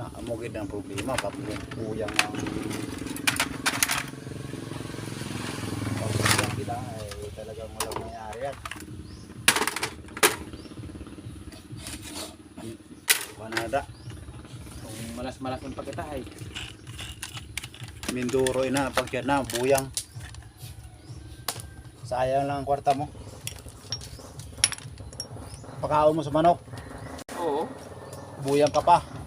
na amugid ang problema kapag kuyang ang kuyang sila ay talagang walang mayari yan. Manada Kung malas-malas ang pagkita ay. Minduro ina pag yan na buyang. Sayang lang ang kwarta mo. Pakaon mo sa manok. Oo. buyang ka pa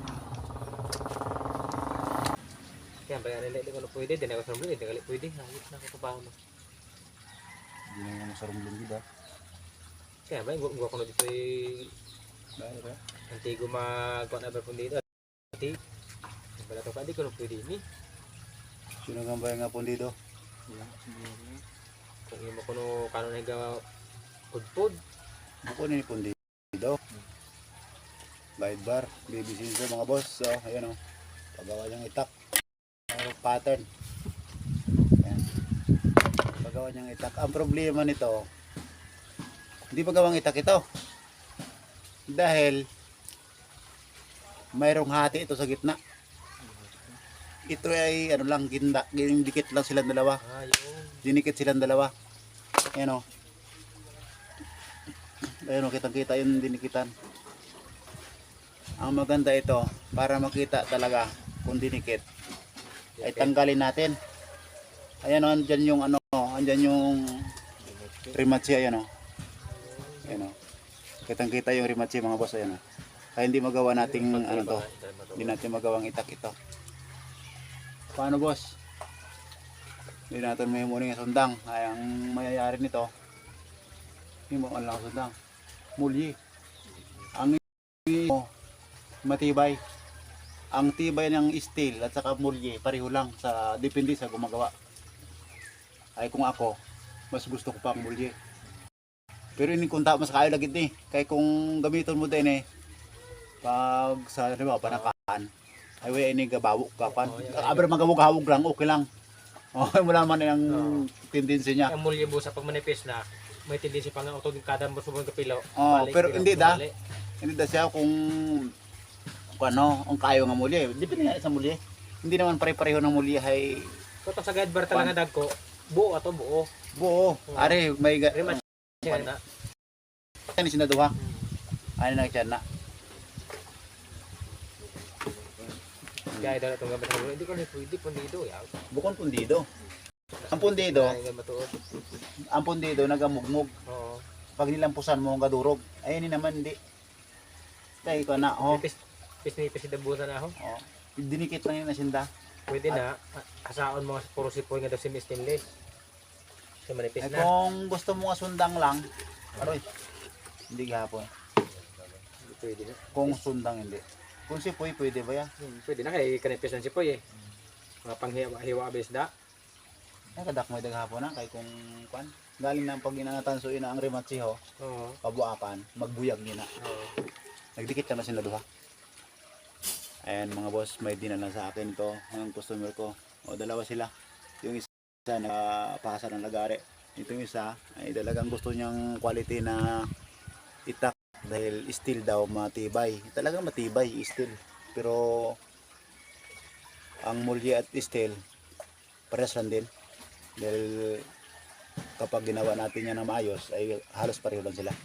Kaya ba yan nila ko pwede, di na ako sa hindi ka pwede. Hayop na ako kabaho mo. hindi na mo sa rumlong gida Kaya ba, gua gua ko na dito ay dahil ba antigo magkuha na ba kung dito. Ati, wala to pa, di ko na pwede ni. sino nga ba nga pundido Kung imo ko no, kano na higa pudpud. ako ni pundido Light bar, baby scissor mga boss. So, ayan o. Pagawa niyang itak. Ano, pattern. Ayan. Pagawa niyang itak. Ang problema nito, hindi pagawang itak ito. Dahil, mayroong hati ito sa gitna. Ito ay, ano lang, ginda, dikit lang silang dalawa. Ah. Dinikit silang dalawa. Ayan o. Ayan o, kitang kita yung dinikitan. Ang maganda ito, para makita talaga kung dinikit, ay tanggalin natin. Ayan o, andyan yung ano, andyan yung rimatsi, ayan o. Ayan o. Kitang kita yung rimatsi mga boss, ayan o. Kaya hindi magawa nating ano to, hindi natin magawang itak ito. Paano boss? Hindi natin may muna nga sundang. Ay, ang mayayari nito, hindi mo lang sundang. Mulyi. Ang oh, matibay. Ang tibay ng steel at saka mulyi, pareho lang sa depende sa gumagawa. Ay kung ako, mas gusto ko pa ang mulyi. Pero ini kunta mas kayo lagi ni. Kaya kung gamiton mo din eh, pag sa di ba, panakaan, ay way ini gabawo kapan. Oo, yan. Aber magawog-hawog lang, okay lang. Mo naman yung Oo. tendency niya. Ang mulya mo sa pag manipis na, may tendency pa nga auto kada mo kapilaw. Oo, Balik, pero hindi da. Hindi da siya kung kung ano, ang kayo nga muli. Depende nga sa muli. Hindi naman pare-pareho ng muli ay Kung sa guide bar talaga dag ko, buo ato buo. buo. Are may ga- Rematch yan na. ni sinaduha. Ano na siya na. Kaya daw itong gamit ng hindi ko na pwede pundido. Bukon pundido. Ang pundido, matuod. ang pundido nagamugmug. Oo. Pag nilampusan mo ang gadurog. Ayun ni naman hindi. Kaya ko na, oh. Pis pis ni pis dabusan na ako. oh. Dinikit lang yun na sinda. Pwede na asaon mga puro sipoy nga daw si Miss Stainless. So manipis Ay na. kung gusto mo nga sundang lang, aroy. Hindi gahapon. Pwede na. Kung sundang hindi. Kung si Poy, pwede ba yan? Hmm, Pwede na kay kanipis ng sipoy eh. Mga panghiwa hiwa abis da. Nakadak mo yung hapon na kay kung kwan. Galing na pag inangatanso ina ang rematsi ho, Oo. pabuakan, magbuyag niya na. Oo. Nagdikit ka na sila duha. Ayan mga boss, may dinala sa akin ito ng customer ko. O dalawa sila. Yung isa na pasa ng lagari. Itong isa ay talagang gusto niyang quality na itak dahil steel daw matibay. Talagang matibay steel. Pero ang mulye at steel parehas lang din. Dahil kapag ginawa natin yan na maayos ay halos pareho lang sila.